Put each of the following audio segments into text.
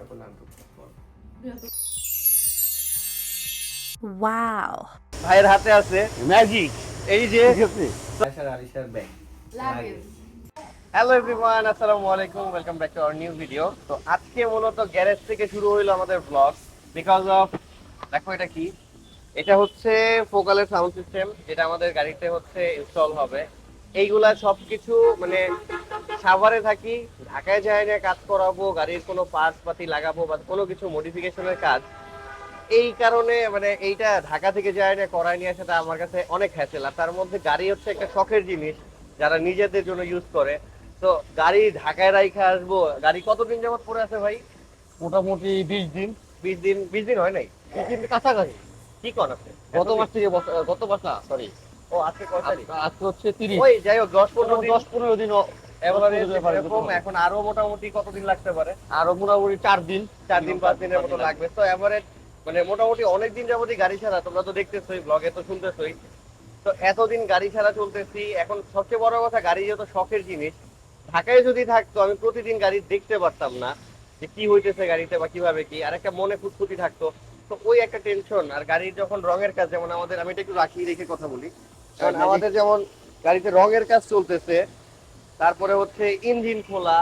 চিন্তা করলে আনতে Wow. ভাইয়ের হাতে আছে ম্যাজিক এই যে আশার আলিশার ব্যাগ হ্যালো এভরিওয়ান আসসালামু আলাইকুম welcome back to our new video তো আজকে মূলত গ্যারেজ থেকে শুরু হইল আমাদের ব্লগ বিকজ অফ দেখো এটা কি? এটা হচ্ছে ফোকালের সাউন্ড সিস্টেম যেটা আমাদের গাড়িতে হচ্ছে ইনস্টল হবে। এইগুলা সবকিছু মানে সাভারে থাকি ঢাকায় যাই না কাজ করাবো গাড়ির কোনো পার্টস পাতি লাগাবো বা কোনো কিছু মডিফিকেশনের কাজ এই কারণে মানে এইটা ঢাকা থেকে যায় না করায় নিয়ে আসাটা আমার কাছে অনেক হ্যাসেল আর তার মধ্যে গাড়ি হচ্ছে একটা শখের জিনিস যারা নিজেদের জন্য ইউজ করে। তো গাড়ি ঢাকায় রাইখা আসব গাড়ি কতদিন যাবত পরে আছে ভাই? মোটামুটি বিশ দিন। বিশ দিন বিশ দিন হয় নাই? বিশ দিন কাছাকাছি। কি কর আছে গত মাস থেকে গত মাস না সরি ও আজকে কয় তারিখ? আজকে হচ্ছে তিরিশ। ওই যাই হোক দশ পনেরো দশ পনেরো দিন এরকম এখন আরও মোটামুটি কতদিন লাগতে পারে? আরও মোটামুটি চার দিন চার দিন পাঁচ দিনের মতো লাগবে। তো এভারেজ মানে মোটামুটি অনেক দিন যাবতই গাড়ি ছাড়া তোমরা তো দেখতেছোই ব্লগে তো শুনতেছোই। তো এতদিন গাড়ি ছাড়া চলতেছি এখন সবচেয়ে বড় কথা গাড়ি যত শখের জিনিস ঢাকায় যদি থাকতো আমি প্রতিদিন গাড়ি দেখতে পারতাম না যে কি হইতেছে গাড়িতে বা কীভাবে কি আর একটা মনে ফুটফুটি থাকতো। তো ওই একটা টেনশন আর গাড়ির যখন রঙের কাজ যেমন আমাদের আমি এটা একটু রাখি রেখে কথা বলি। কারণ আমাদের যেমন গাড়িতে রঙের কাজ চলতেছে তারপরে হচ্ছে ইঞ্জিন খোলা,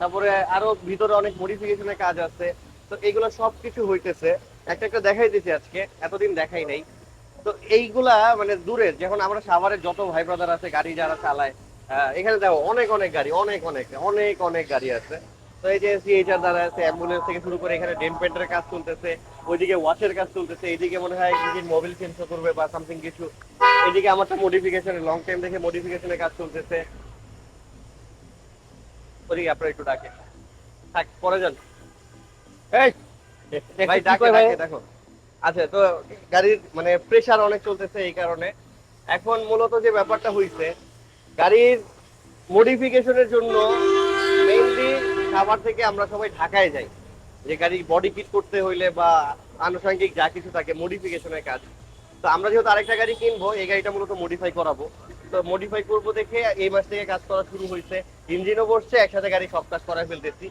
তারপরে আরও ভিতরে অনেক মডিফিকেশনের কাজ আছে। তো এগুলো সবকিছু হইতেছে। একটা একটা দেখাই দিছি আজকে, এতদিন দেখাই নাই। তো এইগুলা মানে দূরের যখন আমরা সাভারের যত ভাই ব্রাদার আছে, গাড়ি যারা চালায় এখানে দেখো অনেক অনেক গাড়ি, অনেক অনেক অনেক অনেক গাড়ি আছে। তো এই যে সিএইচআর দ্বারা আছে অ্যাম্বুলেন্স থেকে শুরু করে এখানে ডেম পেন্টের কাজ চলতেছে, ওইদিকে ওয়াশের কাজ চলতেছে, এইদিকে মনে হয় ইঞ্জিন মোবিল চেঞ্জ করবে বা সামথিং কিছু। এদিকে আমারটা মডিফিকেশন লং টাইম দেখে মডিফিকেশনের কাজ চলতেছে। ওদিকে আপনারা একটু থাক পরে যান। এই ভাই ডাকে ভাই? দেখো। আচ্ছা তো গাড়ির মানে প্রেসার অনেক চলতেছে এই কারণে। এখন মূলত যে ব্যাপারটা হইছে গাড়ির মডিফিকেশনের জন্য মেইনলি সাভার থেকে আমরা সবাই ঢাকায় যাই। যে গাড়ি বডি কিট করতে হইলে বা আনুষঙ্গিক যা কিছু থাকে মডিফিকেশনের কাজ। তো আমরা যেহেতু আরেকটা গাড়ি কিনবো এই গাড়িটা মূলত মডিফাই করাবো। মডিফাই করব দেখে এই মাস থেকে কাজ করা শুরু হয়েছে। ইঞ্জিনও বসছে, একসাথে গাড়ি সব কাজ করায় ফেলতেছি।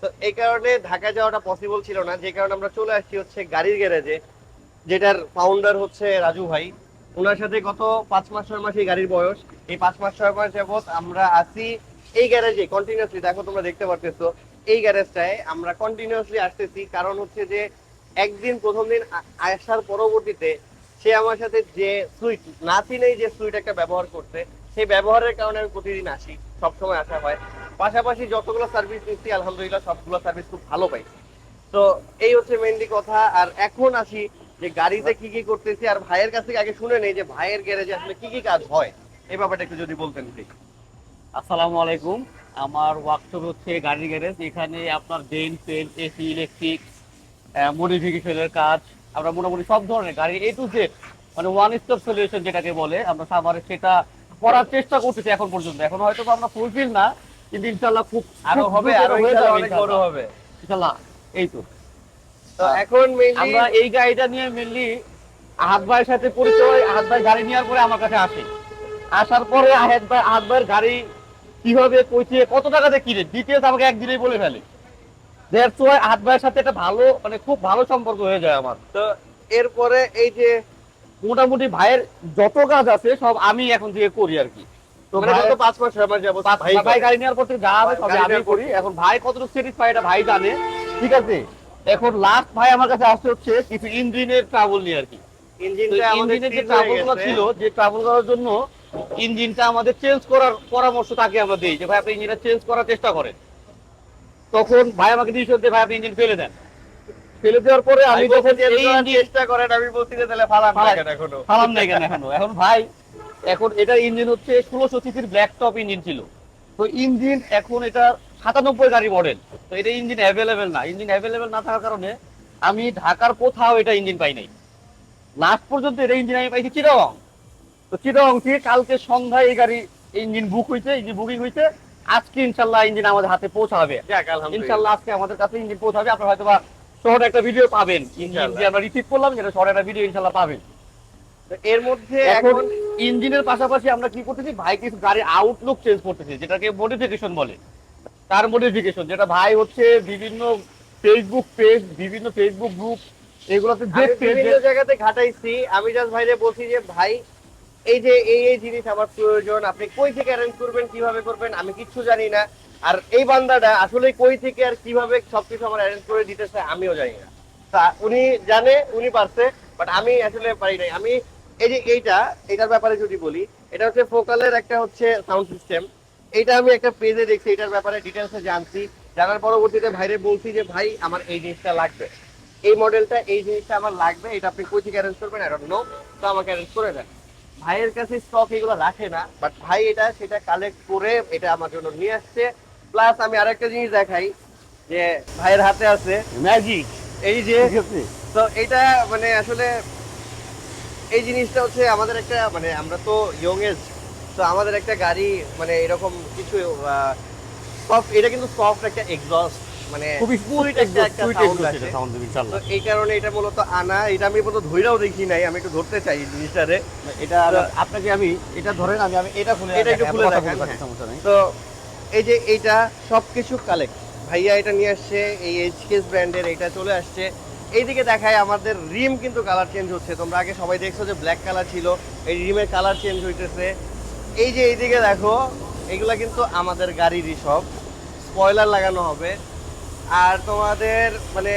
তো এই কারণে ঢাকা যাওয়াটা পসিবল ছিল না, যে কারণে আমরা চলে আসছি হচ্ছে গাড়ির গ্যারেজে যেটার ফাউন্ডার হচ্ছে রাজু ভাই। ওনার সাথে গত পাঁচ মাস, ছয় মাস এই গাড়ির বয়স। এই পাঁচ মাস, ছয় মাস যাবত আমরা আসি এই গ্যারেজে কন্টিনিউসলি দেখো তোমরা দেখতে পারতেছো, এই গ্যারেজটায় আমরা কন্টিনিউসলি আসতেছি। কারণ হচ্ছে যে, একদিন, প্রথম দিন আসার পরবর্তীতে সে আমার সাথে যে সুইট না চিনেই যে সুইট একটা ব্যবহার করছে, সেই ব্যবহারের কারণে আমি প্রতিদিন আসি, সবসময় আসা হয়। পাশাপাশি যতগুলো সার্ভিস নিচ্ছি, আলহামদুলিল্লাহ সবগুলো সার্ভিস খুব ভালো পাই। তো এই হচ্ছে মেনলি কথা। আর এখন আসি যে গাড়িতে কি কি করতেছি, আর ভাইয়ের কাছ থেকে আগে শুনে নেই যে ভাইয়ের গ্যারেজে আসলে কি কি কাজ হয়। এই ব্যাপারটা একটু যদি বলতেন প্লিজ আসসালামু আলাইকুম। আমার ওয়ার্কশপ হচ্ছে গাড়ির গ্যারেজ এখানে আপনার ডেন পেন্ট এসি ইলেকট্রিক মডিফিকেশনের কাজ। আমরা মোটামুটি সব ধরনের গাড়ি এ টু জেড মানে ওয়ান স্টপ সলিউশন যেটাকে বলে আমরা সাভারে সেটা করার চেষ্টা করতেছি এখন পর্যন্ত। এখন হয়তো আমরা ফুলফিল না কিন্তু ইনশাল্লাহ খুব আরও হবে আরও হয়ে যাবে অনেক বড়। হবে। ইনশাল্লাহ এই তো। তো এখন মেইনলি আমরা এই গাড়িটা নিয়ে মেনলি আহাত ভাইয়ের সাথে পরিচয় আহাত ভাই গাড়ি নেওয়ার পরে আমার কাছে আসে। আসার পরে আহাত ভাই আহাত ভাইয়ের গাড়ি কীভাবে কইছে কত টাকাতে কিনে ডিটেলস আমাকে একদিনেই বলে ফেলে। দ্যাটস ওয়াই আহাত ভাইয়ের সাথে একটা ভালো মানে খুব ভালো সম্পর্ক হয়ে যায় আমার। তো এরপরে এই যে মোটামুটি ভাইয়ের যত কাজ আছে সব আমি এখন থেকে করি আর কি। তো মানে গত পাঁচ মাস ছয় মাস যাবত ভাই ভাই ভাই গাড়ি নেওয়ার পর থেকে যা হবে সবই আমি করি। এখন ভাই কতটুকু স্যাটিসফাই এটা ভাই জানে। ঠিক আছে? এখন লাস্ট ভাই আমার কাছে আসছে হচ্ছে কিছু ইঞ্জিনের ট্রাবল নিয়ে আর কি। ইঞ্জিনের যে ছিল যে ট্রাবল করার জন্য ইঞ্জিনটা আমাদের চেঞ্জ করার পরামর্শ তাকে আমরা দিই যে ভাই আপনি ইঞ্জিনটা চেঞ্জ করার চেষ্টা করেন। তখন ভাই আমাকে দিয়ে যে ভাই আপনি ইঞ্জিন ফেলে দেন। ফেলে দেওয়ার পরে আমি যখন চেষ্টা করেন আমি বলছি যে তাহলে ফালান না কেন এখনও। ফালাম নাই কেন এখনও। এখন ভাই এখন এটা ইঞ্জিন হচ্ছে ষোলোশো সিসির ব্ল্যাক টপ ইঞ্জিন ছিল। তো ইঞ্জিন এখন এটা সাতানব্বই গাড়ি মডেল তো এটা ইঞ্জিন অ্যাভেলেবেল না। ইঞ্জিন অ্যাভেলেবেল না থাকার কারণে আমি ঢাকার কোথাও এটা ইঞ্জিন পাই নাই। লাস্ট পর্যন্ত এটা ইঞ্জিন আমি পাইছি চিটাগং। তো চিটাগং থেকে কালকে সন্ধ্যায় এই গাড়ি ইঞ্জিন বুক হয়েছে ইঞ্জিন বুকিং হয়েছে আজকে ইনশাল্লাহ ইঞ্জিন আমাদের হাতে পৌঁছাবে। ইনশাল্লাহ আজকে আমাদের কাছে ইঞ্জিন পৌঁছাবে। আপনারা হয়তো বা শহরে একটা ভিডিও পাবেন। ইঞ্জিন যে আমরা রিসিভ করলাম যেটা শহরে একটা ভিডিও ইনশাল্লাহ পাবেন। এর মধ্যে এখন ইঞ্জিনের পাশাপাশি আমরা কি করতেছি? ভাই কিছু গাড়ির আউটলুক চেঞ্জ করতেছি যেটাকে মডিফিকেশন বলে। তার মডিফিকেশন যেটা ভাই হচ্ছে বিভিন্ন ফেসবুক পেজ বিভিন্ন ফেসবুক গ্রুপ এগুলোতে দেখতে জায়গাতে ঘাটাইছি। আমি জাস্ট ভাইরে বলছি যে ভাই এই যে, এই এই জিনিস আমার প্রয়োজন, আপনি কই থেকে অ্যারেঞ্জ করবেন, কীভাবে করবেন, আমি কিচ্ছু জানি না। আর এই বান্দাটা আসলে কই থেকে আর কীভাবে সবকিছু আমার অ্যারেঞ্জ করে দিতেছে, আমিও জানি না। তা উনি জানে, উনি পারছে বাট আমি আসলে পারি নাই। আমি এই যে এইটা, এটার ব্যাপারে যদি বলি, এটা হচ্ছে ফোকালের একটা হচ্ছে সাউন্ড সিস্টেম এটা আমি একটা পেজে দেখছি, এটার ব্যাপারে ডিটেলসে জানছি। জানার পরবর্তীতে ভাইরে বলছি যে, ভাই, আমার এই জিনিসটা লাগবে। এই মডেলটা এই জিনিসটা আমার লাগবে, এটা আপনি কই থেকে অ্যারেঞ্জ করবেন আই ডোন্ট নো তো আমাকে অ্যারেঞ্জ করে দেন। ভাইয়ের কাছে স্টক এগুলো রাখে না বাট ভাই এটা সেটা কালেক্ট করে এটা আমার জন্য নিয়ে আসছে। প্লাস আমি আরেকটা জিনিস দেখাই যে ভাইয়ের হাতে আছে ম্যাজিক এই যে তো এটা মানে আসলে এই জিনিসটা হচ্ছে আমাদের একটা মানে আমরা তো ইয়ং এজ তো আমাদের একটা গাড়ি মানে এরকম কিছু সফট এটা কিন্তু সফট একটা এক্সস্ট মানে খুবই একটা একটা সাউন্ড তো এই কারণে এটা মূলত আনা এটা আমি মূলত ধইরাও দেখি নাই আমি একটু ধরতে চাই জিনিসটারে এটা আপনাকে আমি এটা ধরেন আমি আমি এটা খুলে এটা একটু খুলে হ্যাঁ। সমস্যা নেই। তো এই যে এইটা সবকিছু কালেক্ট ভাইয়া এটা নিয়ে আসছে এই এইচকেস ব্র্যান্ডের এটা চলে আসছে। এইদিকে দেখায় আমাদের রিম কিন্তু কালার চেঞ্জ হচ্ছে। তোমরা আগে সবাই দেখছ যে ব্ল্যাক কালার ছিল এই রিমের কালার চেঞ্জ হইতেছে। এই যে এইদিকে দেখো এগুলা কিন্তু আমাদের গাড়িরই সব। স্পয়লার লাগানো হবে। আর তোমাদের মানে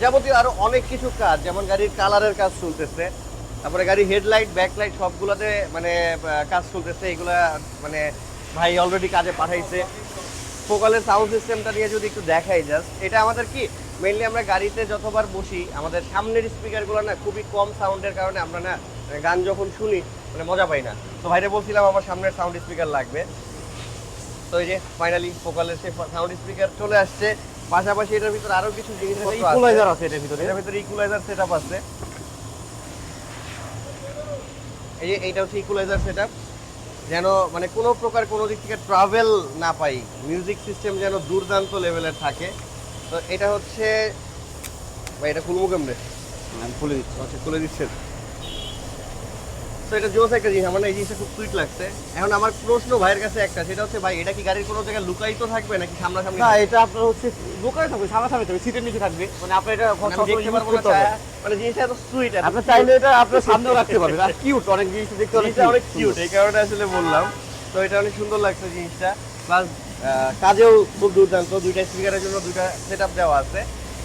যাবতীয় আরও অনেক কিছু কাজ, যেমন গাড়ির কালারের কাজ চলতেছে, তারপরে গাড়ির হেডলাইট, ব্যাকলাইট সবগুলোতে মানে কাজ চলতেছে, এগুলা মানে ভাই অলরেডি কাজে পাঠাইছে। ফোকালের সাউন্ড সিস্টেমটা নিয়ে যদি একটু দেখাই জাস্ট এটা আমাদের কি মেইনলি আমরা গাড়িতে যতবার বসি, আমাদের সামনের স্পিকারগুলো না খুবই কম সাউন্ডের কারণে আমরা না মানে গান যখন শুনি মানে মজা পাই না। তো ভাইরে বলছিলাম আমার সামনের সাউন্ড স্পিকার লাগবে। তো এই যে ফাইনালি ফোকালের সেই সাউন্ড স্পিকার চলে আসছে। পাশাপাশি এটার ভিতরে আরও কিছু জিনিস ইকুয়ালাইজার আছে। এটার ভিতরে। এটার ভিতরে সেটআপ আছে। এই যে এইটা হচ্ছে সেটআপ যেন মানে কোনো প্রকার কোনো দিক থেকে ট্রাভেল না পাই। মিউজিক সিস্টেম যেন দুর্দান্ত লেভেলের থাকে। তো এটা হচ্ছে ভাই এটা খুলবো কেমনে? খুলে দিচ্ছি। আচ্ছা খুলে দিচ্ছেন। তো এটা জোস একটা জিনিস আমার না এই জিনিসটা খুব সুইট লাগছে। এখন আমার প্রশ্ন ভাইয়ের কাছে একটা সেটা হচ্ছে ভাই এটা কি গাড়ির কোনো জায়গায় থাকবে নাকি সামনাসামনি? না এটা আপনার হচ্ছে দোকানে থাকবে সামনাসামনি থাকবে সিটের নিচে থাকবে। মানে আপনি এটা মানে দেখতে পারব না মানে জিনিসটা এত সুইট আপনি চাইলে এটা আপনার সামনেও রাখতে পারবেন আর কিউট অনেক জিনিস দেখতে অনেক কিউট এই কারণে আসলে বললাম। তো এটা অনেক সুন্দর লাগছে জিনিসটা। প্লাস কাজেও খুব দুর্দান্ত দুইটা স্পিকারের জন্য দুইটা সেটআপ দেওয়া আছে।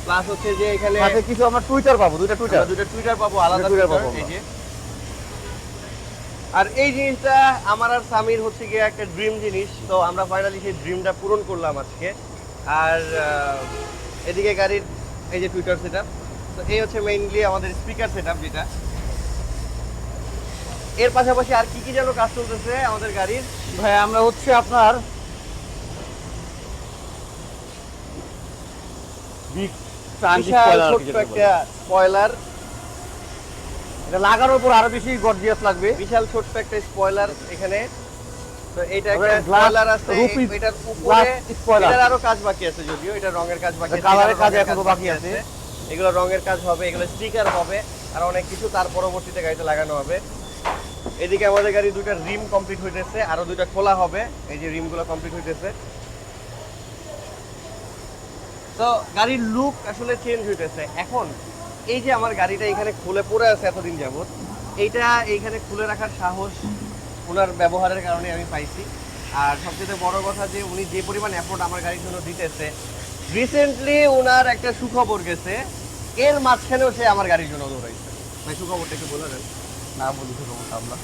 প্লাস হচ্ছে যে এখানে কিছু আমরা টুইটার পাবো দুইটা টুইটার দুইটা টুইটার পাবো আলাদা টুইটার পাবো এই যে। আর এই জিনিসটা আমার আর সামির হচ্ছে গিয়ে একটা ড্রিম জিনিস। তো আমরা ফাইনালি সেই ড্রিমটা পূরণ করলাম আজকে। আর এদিকে গাড়ির এই যে টুইটার সেটআপ তো এই হচ্ছে মেইনলি আমাদের স্পিকার সেটআপ যেটা। এর পাশাপাশি আর কি কি যেন কাজ চলতেছে আমাদের গাড়ির? ভাই আমরা হচ্ছে আপনার বিগ একটা স্পয়লার এটা লাগানোর পর আরও বেশি গর্জিয়াস লাগবে। বিশাল ছোট্ট একটা স্পয়লার এখানে। তো এটা একটা স্পয়লার আছে এটার উপরে। এটার আরও কাজ বাকি আছে যদিও এটা রঙের কাজ বাকি আছে কালারের কাজ এখনও বাকি আছে। এগুলো রঙের কাজ হবে এগুলো স্টিকার হবে আর অনেক কিছু তার পরবর্তীতে গাড়িতে লাগানো হবে। এদিকে আমাদের গাড়ি দুইটা রিম কমপ্লিট হইতেছে আরও দুইটা খোলা হবে এই যে রিমগুলো কমপ্লিট হইতেছে। তো গাড়ির লুক আসলে চেঞ্জ হইতেছে। এখন এই যে আমার গাড়িটা এখানে খুলে পড়ে আছে এতদিন যাবত এইটা এইখানে খুলে রাখার সাহস ওনার ব্যবহারের কারণে আমি পাইছি। আর সবচেয়ে বড় কথা যে উনি যে পরিমাণ এফোর্ট আমার গাড়ির জন্য দিতেছে রিসেন্টলি ওনার একটা সুখবর গেছে, এর মাঝখানেও সে আমার গাড়ির জন্য দৌড়াইছে। ভাই, সুখবরটা একটু বলে দেন। না বলি সমস্যা আমরা।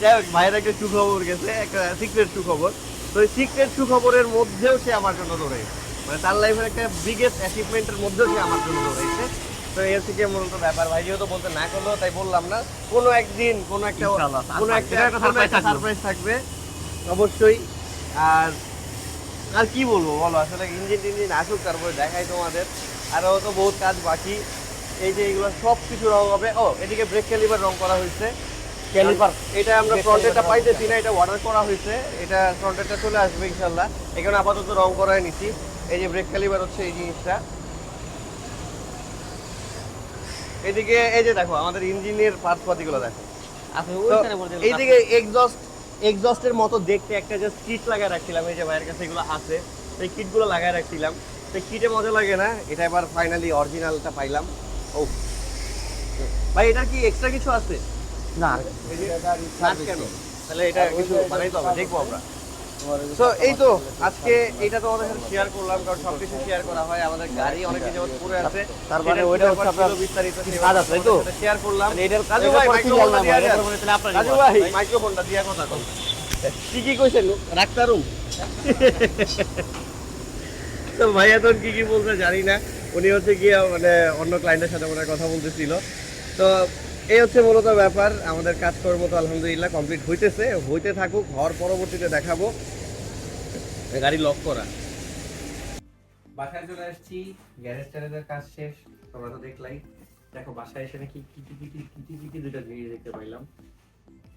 যাই হোক, ভাইয়ের একটা সুখবর গেছে, একটা সিক্রেট সুখবর। তো এই সিক্রেট সুখবরের মধ্যেও সে আমার জন্য দৌড়াইছে। মানে তার লাইফের একটা বিগেস্ট অ্যাচিভমেন্টের মধ্যেও সে আমার জন্য দৌড়াইছে তো এর থেকে মূলত ব্যাপার ভাই যেহেতু বলতে না করল তাই বললাম না কোনো একদিন কোনো একটা কোনো একটা। সারপ্রাইজ থাকবে। অবশ্যই। আর আর কি বলব বলো আসলে ইঞ্জিন টিঞ্জিন আসুক তারপরে দেখাই তোমাদের। আরও তো বহুত কাজ বাকি। এই যে এগুলো সব কিছু রং হবে ও এদিকে ব্রেক ক্যালিবার রং করা হয়েছে। Caliper, এটা আমরা ফ্রন্টেরটা পাইতেছি না এটা অর্ডার করা হয়েছে। এটা ফ্রন্টেরটা চলে আসবে ইনশাল্লাহ এখানে আপাতত রং করায় নিছি। এই যে ব্রেক ক্যালিবার হচ্ছে এই জিনিসটা এদিকে এই যে দেখো আমাদের ইঞ্জিনের পার্টস পাতিগুলো দেখো এইদিকে এক্সস্ট এক্সস্টের মতো দেখতে একটা জাস্ট কিট লাগায় রাখছিলাম এই যে ভাইয়ের কাছে এগুলো আছে সেই কিটগুলো লাগায় রাখছিলাম তো কিটে মজা লাগে না এটা এবার ফাইনালি অরিজিনালটা পাইলাম ও ভাই এটা কি এক্সট্রা কিছু আছে না কেন তাহলে এটা কিছু বানাইতে হবে দেখব আমরা তো এই তো আজকে এটা তো আমাদের সাথে শেয়ার করলাম কারণ সবকিছু শেয়ার করা হয় আমাদের গাড়ি অনেক কিছু পড়ে আছে তার মানে সেটার ওইটা হচ্ছে আপনার বিস্তারিত কাজ আছে, তো? শেয়ার করলাম। মানে এটার- এটার ভাই পরে কি মাইক্রোফোনটা দিয়া ভাই? মাইক্রোফোনটা দিয়া কথা কন। কি কি কইছেন? তো ভাই এখন কি কি বলছে জানি না। উনি হচ্ছে গিয়ে মানে অন্য ক্লায়েন্টের সাথে মনে কথা বলতেছিল। তো এই হচ্ছে মূলত ব্যাপার আমাদের কাজকর্ম তো আলহামদুলিল্লাহ কমপ্লিট হইতেছে হইতে থাকুক হওয়ার পরবর্তীতে দেখাবো। গাড়ি লক করা। বাসায় চলে আসছি গ্যারেজ ট্যারেজের কাজ শেষ তোমরা তো দেখলাই। দেখো বাসায় এসে নাকি কিটি কিটি কিটি কিটি দুটো জিনিস দেখতে পাইলাম।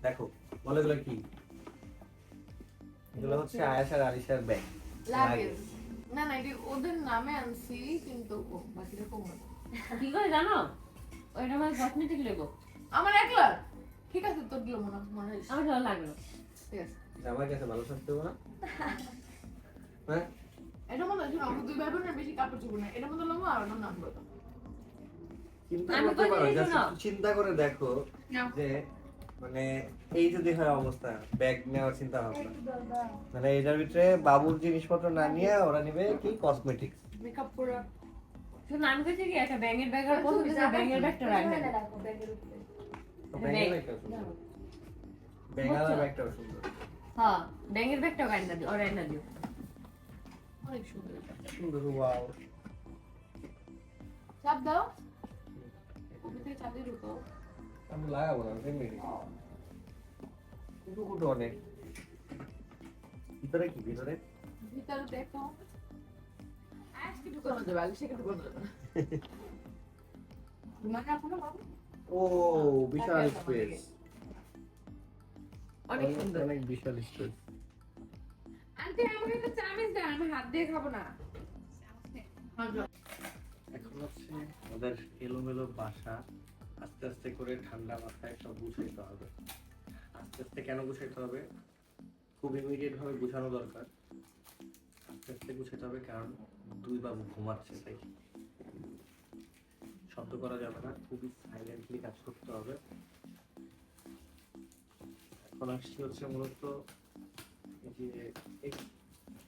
দেখো বলো এগুলো কি? এগুলো হচ্ছে আয়াসার আলিশার ব্যাগ না না এটি ওদের নামে আনছি কিন্তু বাকিটা কম কি করে জানো? ওইটা আমার কসমেটিক লেগো আমার একলা? ঠিক আছে তোর দিল মনে মনে হয় আমার ভালো লাগল। ঠিক আছে। আমার কাছে ভালো থাকতে না হ্যাঁ? এটা মনে হয় আমরা দুই ভাই বোনের বেশি কাপড় চোপড় না এটা মধ্যে লম্বা আর ওটার নাম বলো চিন্তা করে দেখো যে মানে এই যদি হয় অবস্থা ব্যাগ নেওয়ার চিন্তা ভাবনা। মানে এটার ভিতরে বাবুর জিনিসপত্র না নিয়ে ওরা নিবে কি কসমেটিক্স মেকআপ করে। আমি কাছে কি একটা ব্যাঙের ব্যাগ আর পছন্দ হয়েছে ব্যাঙের ব্যাগটা রাখবেন ব্যাগের ব্যাগটাও সুন্দর। হ্যাঁ। ব্যাঙের ব্যাগটাও গাইনা দিও অরাইনা দিও। অনেক সুন্দর সুন্দর ওয়াও। চাপ দাও। ওপর চাপ দিয়ে ঢুকাও। আমি লাগাবো না এমনি কুটু কুটু অনেক। ভিতরে কি ভিতরে? ভিতরে দেখো। আজকে ঢুকানো যাবে আগে সেকে ঢুকানো যাবে না। ঘুমানো এখনও বাবু ও বিশাল স্পেস অনেক সুন্দর। অনেক বিশাল স্পেস আন্টি আমাকে একটা চামিচ দেন আমি হাত দিয়ে খাব না। এখন হচ্ছে আমাদের এলোমেলো বাসা আস্তে আস্তে করে ঠান্ডা মাথায় সব গুছাইতে হবে। আস্তে আস্তে কেন গুছাইতে হবে? খুব ইমিডিয়েট ভাবে গুছানো দরকার। আস্তে আস্তে গুছাইতে হবে কারণ দুই বাবু ঘুমাচ্ছে তাই শব্দ করা যাবে না, খুবই সাইলেন্টলি কাজ করতে হবে। এখন আসছি হচ্ছে মূলত যে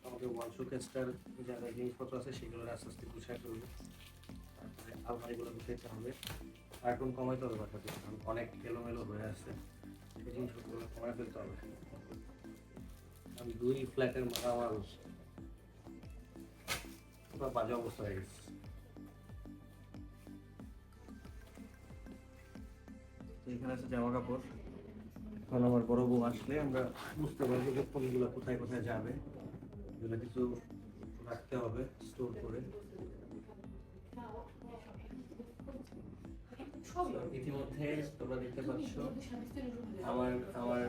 আমাদের ওয়াল শোকেসটার যারা জিনিসপত্র আছে সেগুলো আস্তে আস্তে গুছাই ফেলব। তারপরে আলমারিগুলো গুছাইতে হবে। আর এখন কমাইতে হবে বাসাতে কারণ অনেক এলোমেলো হয়ে আছে। সেই জিনিসপত্রগুলো কমাই ফেলতে হবে। কারণ দুই ফ্ল্যাটের মালামাল পুরো বাজে অবস্থা হয়ে গেছে। এখানে আছে জামা কাপড় এখন আমার বড় বউ আসলে আমরা বুঝতে পারব যে কোনগুলো কোথায় কোথায় যাবে। এগুলো কিছু রাখতে হবে স্টোর করে। ইতিমধ্যে তোমরা দেখতে পাচ্ছ, আমার আমার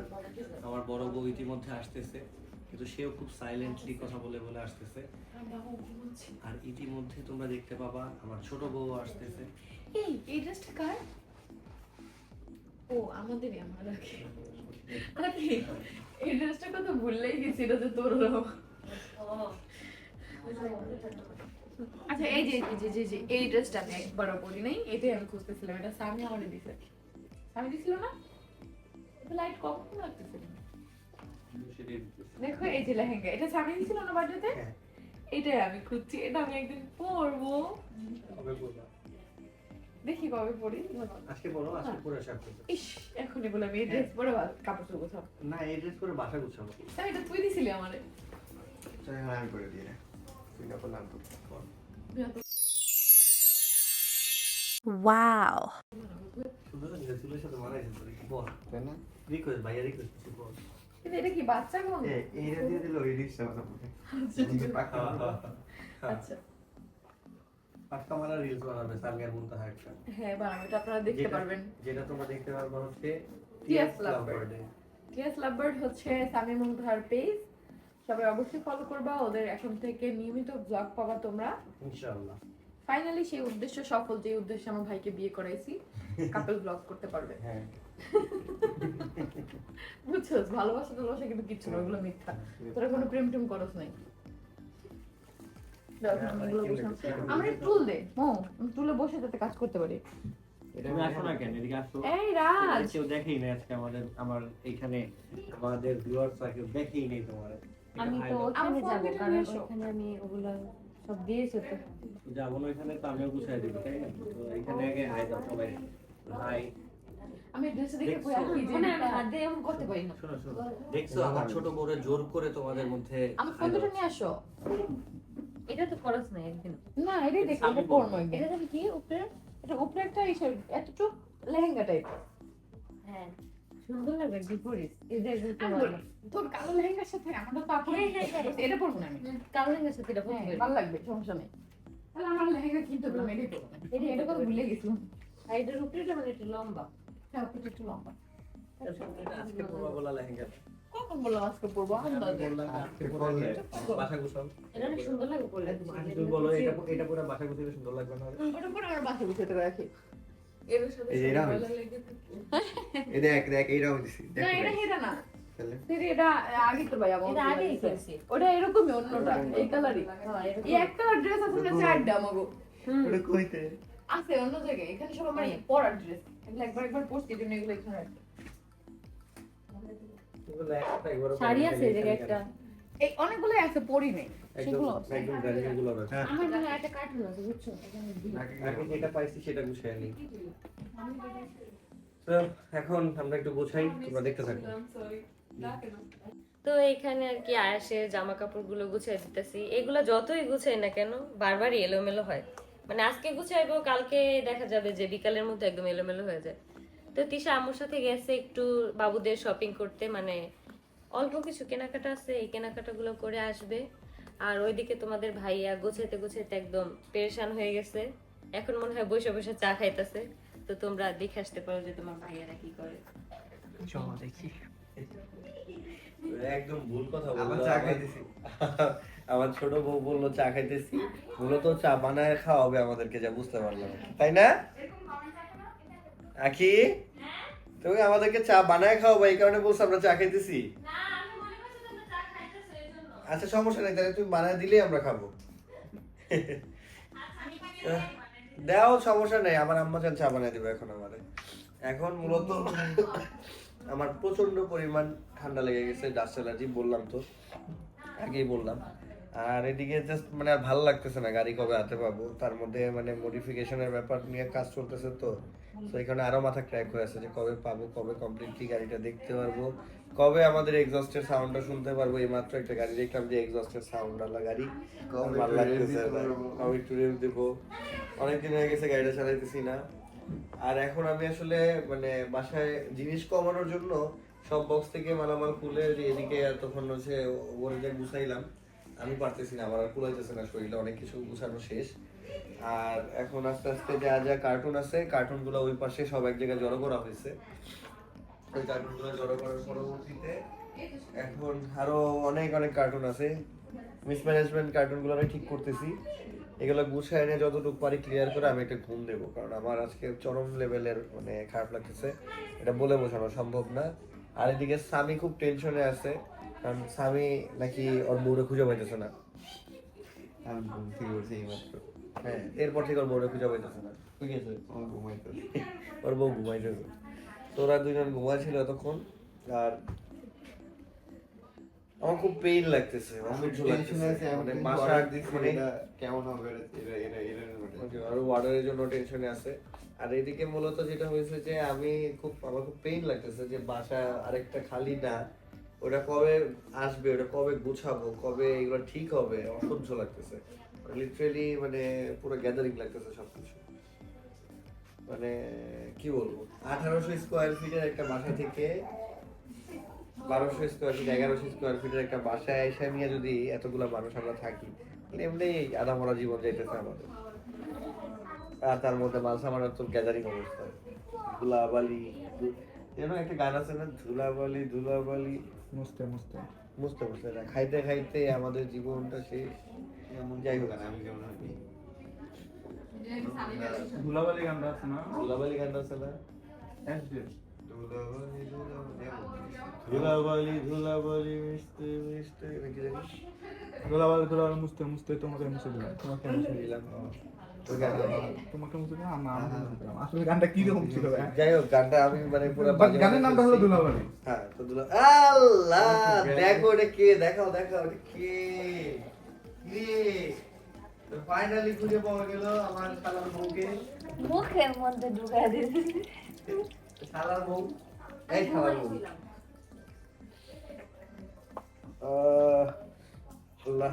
আমার বড় বউ ইতিমধ্যে আসতেছে, কিন্তু সেও খুব সাইলেন্টলি কথা বলে বলে আসতেছে। আর ইতিমধ্যে তোমরা দেখতে পাবা, আমার ছোট বউ আসতেছে। ও আমাদেরই আমার আগে আরে এই ড্রেসটা কত ভুললেই গেছি এটা যে তোর আচ্ছা এই যে এই যে যে যে এই ড্রেসটা আমি একবারও পরি নাই এটাই আমি খুঁজতেছিলাম এটা সামনে আমার দিছে। আমি দিছিল না? লাইট কম লাগতেছে সেটাই দিতেছে। দেখো এই যে লেহেঙ্গা এটা সামনে দিছিল না বার্থডেতে? হ্যাঁ, এটাই আমি খুঁজছি এটা আমি একদিন পরবো? দেখি কবে পরি আজকে বলো আজকে পরে আসা ইস এখনই বলে আমি এই ড্রেস পরে কাপড় চোপড় গোছাবো না এই ড্রেস করে বাসা গুছাবো। তাই এটা তুই দিছিলি আমারে। আমি করে দিয়ে তুই না করলাম তো Wow. সুন্দর লাগছে চুলের সাথে মানাইছে তোর বল? তাই না? রিকোয়েস্ট ভাইয়া রিকোয়েস্ট কিছু বল। কিন্তু এটা কি বাচ্চা কোন এইটা দিয়ে দিল ওই রিক্সা মাথা পড়ে আচ্ছা। পাক্কা রিলস বানাবে সামিয়ার মুনতাহা একটা। হ্যাঁ বানাবো এটা আপনারা দেখতে পারবেন। যেটা তোমরা দেখতে পারবে হচ্ছে TS Love টিএস লাভবার্ড হচ্ছে সামি মুগ্ধার পেজ সবাই অবশ্যই ফলো করবা ওদের এখন থেকে নিয়মিত ব্লগ পাবা তোমরা। ইনশাআল্লাহ। ফাইনালি সেই উদ্দেশ্য সফল যে উদ্দেশ্যে আমার ভাইকে বিয়ে করাইছি কাপল ব্লগ করতে পারবে। হ্যাঁ। বুঝছ ভালোবাসা টালোবাসা কিন্তু কিচ্ছু না ওগুলো মিথ্যা। তোরা কোনো প্রেম টেম করস নাই। আমরা একটু টুল দে মো টুলে বসে যাতে কাজ করতে পারি। তুমি আসো না কেন? এদিকে আসো। এই রাজ! কেউ দেখেই আজকে আমাদের আমার এখানে আমাদের ভিউয়ার্সরা কেউ দেখেই নেই তোমার আমি তো ওখানে ফোন যাব কারণ ওখানে আমি ওগুলো সব দিয়েছে তো। যাব না এখানে তো আমিও গুছাই দিবি তাই না? তো এখানে আগে হাই দাও সবাই হাই আমি ড্রেস দেখে দেখছ? কই আসি যে মানে হাত দিয়ে এমন করতে পারি না। শোনো শোনো। দেখছ আমার ছোট বউরে জোর করে তোমাদের মধ্যে নিয়ে আসো। এটা তো খরচ নাই একদিন না এটাই দেখো আমি এটা একদিন এটা তুমি কি উপরে এটা উপরে একটা ইসের এতটুক লেহেঙ্গা টাইপ হ্যাঁ সুন্দর লাগবে পরিস এটা তোর কালো লেহেঙ্গার সাথে আমারটা তো আপনি। হ্যাঁ, হ্যাঁ, হ্যাঁ। এটা পরবো না আমি। কালো লেহেঙ্গার সাথে এটা হ্যাঁ, ভালো লাগবে সমস্যা নেই। তাহলে আমার লেহেঙ্গা কিনতে হবে এটাই পরবো। এটা এটা কথা ভুলে গেছিলাম। আর এটার উপরে এটা মানে একটু লম্বা। হ্যাঁ একটু লম্বা। আজকে পড়বা বলা লেহেঙ্গা। কখন বললাম আজকে পরবো আন্দাজে আজকে। পড়লে বাসা গুছাও এটা অনেক সুন্দর লাগবে পরলে তুমি বলো এটা এটা পুরো বাসা গুছাইলে সুন্দর লাগবে না? ওটা পরে আমার বাসে গুছাতে রাখি। এর সাথে এই যে এরা ভালো লেগে থাকে। এই দেখ দেখ এইরকম দিছি না এটা এটা না। এটা আগে তো ভাই আমার এটা আগেই কিনছি ওটা এরকমই অন্যটা এই কালারই হ্যাঁ, এই একটা ড্রেস আছে না চারটা আমাগো। ওটা কইতে? আছে অন্য জায়গায় এখানে সব আমার পরার ড্রেস এগুলো একবার একবার পরছি জন্য এগুলো এখানে শাড়ি আছে এই জায়গায় একটা। এই অনেকগুলো আছে পরি নেই। সেগুলো একদম আছে। আমার জন্য একটা আছে বুঝছ? এখানে যেটা পাইছি সেটা গুছিয়ে নিই। তো এখন আমরা একটু গোছাই তোমরা দেখতে থাকো। তো এখানে আর কি আয়াসের জামা কাপড়গুলো গুছিয়ে দিতেছি। এগুলো যতই গুছাই না কেন বারবারই এলোমেলো হয়। মানে আজকে গুছাইবো কালকে দেখা যাবে যে বিকালের মধ্যে একদম এলোমেলো হয়ে যায়। তো তিশা আম্মুর সাথে গেছে একটু বাবুদের শপিং করতে মানে অল্প কিছু কেনাকাটা আছে এই কেনাকাটাগুলো করে আসবে। আর ওইদিকে তোমাদের ভাইয়া গোছাইতে গোছাইতে একদম পেরেশান হয়ে গেছে। এখন মনে হয় বসে বসে চা খাইতেছে। তো তোমরা দেখে আসতে পারো যে তোমার ভাইয়ারা কি করে। চলো দেখি। একদম ভুল কথা বলল। চা আমার- খাইতেছি। আমার ছোট বউ বলল চা খাইতেছি। মূলত চা বানায় খাওয়া হবে আমাদেরকে যা বুঝতে পারলাম। তাই না? আখি? তুমি আমাদেরকে চা বানায় এই কারণে বলছো আমরা চা খাইতেছি। আচ্ছা সমস্যা নেই, তাহলে তুমি বানায় দিলেই আমরা খাব। দাও, সমস্যা নেই, আমার আম্মা চান চা বানায় দিবে এখন আমাদের এখন মূলত আমার প্রচণ্ড পরিমাণ ঠান্ডা লেগে গেছে ডাস্ট অ্যালার্জি বললাম তো, আগেই বললাম। আর এদিকে জাস্ট মানে আর ভালো লাগতেছে না, গাড়ি কবে হাতে পাবো, তার মধ্যে মানে মডিফিকেশনের ব্যাপার নিয়ে কাজ চলতেছে তো। তো এখানে আরও মাথা ক্র্যাক হয়ে আছে যে কবে পাবো কবে কমপ্লিটলি গাড়িটা দেখতে পারব কবে আমাদের এক্সস্টের সাউন্ডটা শুনতে পারব এই মাত্র একটা গাড়ি দেখলাম যে এক্সস্টের সাউন্ড আলা গাড়ি। কবে ভালো একটু লাগতেছে কবে একটু রেভ দেবো। অনেকদিন হয়ে গেছে গাড়িটা চালাইতেছি না। আর এখন আমি আসলে মানে বাসায় জিনিস কমানোর জন্য সব বক্স থেকে মালামাল খুলে যে এদিকে এতক্ষণ হচ্ছে ওরে যে গুছাইলাম আমি পারতেছি না আমার আর কুলাইতেছে না শরীরে অনেক কিছু গুছানো শেষ। আর এখন আস্তে আস্তে যা যা কার্টুন আছে কার্টুনগুলো ওই পাশে সব এক জায়গায় জড়ো করা হয়েছে। ওই কার্টুনগুলো জড়ো করার পরবর্তীতে এখন অনেক অনেক কার্টুন আছে। মিসম্যানেজমেন্ট কার্টুনগুলো আমি ঠিক করতেছি। এগুলো এনে যতটুকু পারি ক্লিয়ার করে আমি একটা ঘুম দেবো। কারণ আমার আজকে চরম লেভেলের মানে খারাপ লাগতেছে। এটা বলে বোঝানো সম্ভব না। আর এদিকে স্বামী খুব টেনশনে আছে। কারণ স্বামী নাকি ওর বউরে খুঁজে পাইতেছে না। আমি ঘুম থেকে উঠছি এইমাত্র। হ্যাঁ এরপর থেকে ওর বউরে খুঁজে পাইতেছে না। ঠিক আছে ওর বউ ঘুমাইতেছে। তোরা দুজন ঘুমাইছিল এতক্ষণ আর আমার খুব পেইন লাগতেছে অসহ্য মানে বাসা মানে কেমন হবে আর ওয়ার্ডারের জন্য টেনশনে আছে। আর এদিকে মূলত যেটা হয়েছে যে আমি খুব আমার খুব পেইন লাগতেছে যে বাসা আরেকটা খালি না। ওটা কবে আসবে ওটা কবে গুছাবো কবে এগুলো ঠিক হবে অসহ্য লাগতেছে। লিটারেলি মানে পুরো গ্যাদারিং লাগতেছে সবকিছু। মানে কি বলব? আঠারোশো স্কোয়ার ফিটের একটা বাসা থেকে বারোশো স্কোয়ার ফিট এগারোশো স্কোয়ার ফিটের একটা বাসায় এসে নিয়ে যদি এতগুলা মানুষ আমরা থাকি তাহলে এমনি আধা মরা জীবন যাইতেছে আমাদের। আর তার মধ্যে মাল সামানের তো গ্যাদারিং অবস্থা। ধুলাবালি যেন একটা গান আছে না ধুলাবালি ধুলাবালি। মুস্তে মুস্তে। পারছে না খাইতে খাইতে আমাদের জীবনটা শেষ। যাই হোক আমি কেমন হাঁটি ধুলাবালি গানটা আছে না? ধুলাবালি গানটা আছে না? ধুলাবালি নাকি জানি মুছতে মুছতে তোমাকে মুছে দিলাম। তোমাকে মুছে দিলাম। গানটা তোমাকে মুছে দিলাম আমার আমাকে মুছে দিলাম। আসলে গানটা কি রকম ছিল যাই হোক গানটা আমি মানে পুরো গানের নামটা হলো ধুলাবালি। হ্যাঁ তো দুলা আল্লাহ দেখো এটা কে দেখাও দেখাও কে কে। ফাইনালি খুঁজে পাওয়া গেল আমার শালার বউকে। মুখের মধ্যে ঢুকাই দিয়েছি শালার বউ। এই শালার বউ। আল্লাহ।